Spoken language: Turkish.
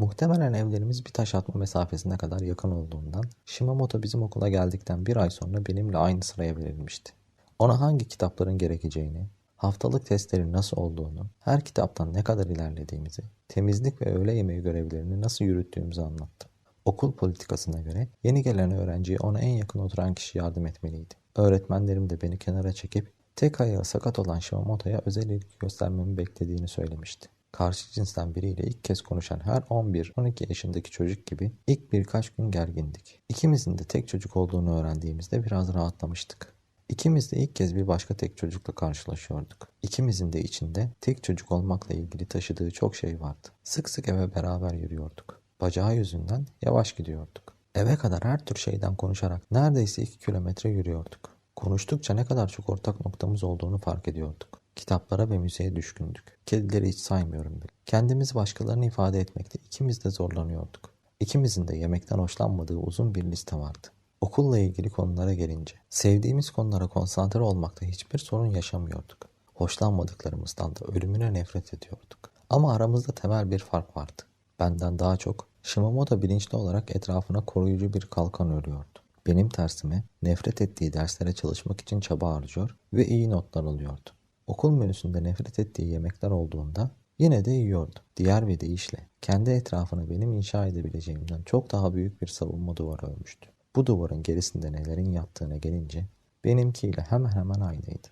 Muhtemelen evlerimiz bir taş atma mesafesine kadar yakın olduğundan Shimamoto bizim okula geldikten bir ay sonra benimle aynı sıraya verilmişti. Ona hangi kitapların gerekeceğini, haftalık testlerin nasıl olduğunu, her kitaptan ne kadar ilerlediğimizi, temizlik ve öğle yemeği görevlerini nasıl yürüttüğümüzü anlattım. Okul politikasına göre yeni gelen öğrenciye ona en yakın oturan kişi yardım etmeliydi. Öğretmenlerim de beni kenara çekip tek ayağı sakat olan Shimamoto'ya özel ilgi göstermemi beklediğini söylemişti. Karşı cinsten biriyle ilk kez konuşan her 11-12 yaşındaki çocuk gibi ilk birkaç gün gergindik. İkimizin de tek çocuk olduğunu öğrendiğimizde biraz rahatlamıştık. İkimiz de ilk kez bir başka tek çocukla karşılaşıyorduk. İkimizin de içinde tek çocuk olmakla ilgili taşıdığı çok şey vardı. Sık sık eve beraber yürüyorduk. Bacağı yüzünden yavaş gidiyorduk. Eve kadar her tür şeyden konuşarak neredeyse iki kilometre yürüyorduk. Konuştukça ne kadar çok ortak noktamız olduğunu fark ediyorduk. Kitaplara ve müziğe düşkündük. Kedileri hiç saymıyorum bile. Kendimizi başkalarını ifade etmekte ikimiz de zorlanıyorduk. İkimizin de yemekten hoşlanmadığı uzun bir liste vardı. Okulla ilgili konulara gelince, sevdiğimiz konulara konsantre olmakta hiçbir sorun yaşamıyorduk. Hoşlanmadıklarımızdan da ölümüne nefret ediyorduk. Ama aramızda temel bir fark vardı. Benden daha çok Shimamoto bilinçli olarak etrafına koruyucu bir kalkan örüyordu. Benim tersime nefret ettiği derslere çalışmak için çaba harcıyor ve iyi notlar alıyordu. Okul menüsünde nefret ettiği yemekler olduğunda yine de yiyordu. Diğer bir deyişle kendi etrafına benim inşa edebileceğimden çok daha büyük bir savunma duvarı örmüştü. Bu duvarın gerisinde nelerin yattığına gelince benimkiyle hemen hemen aynıydı.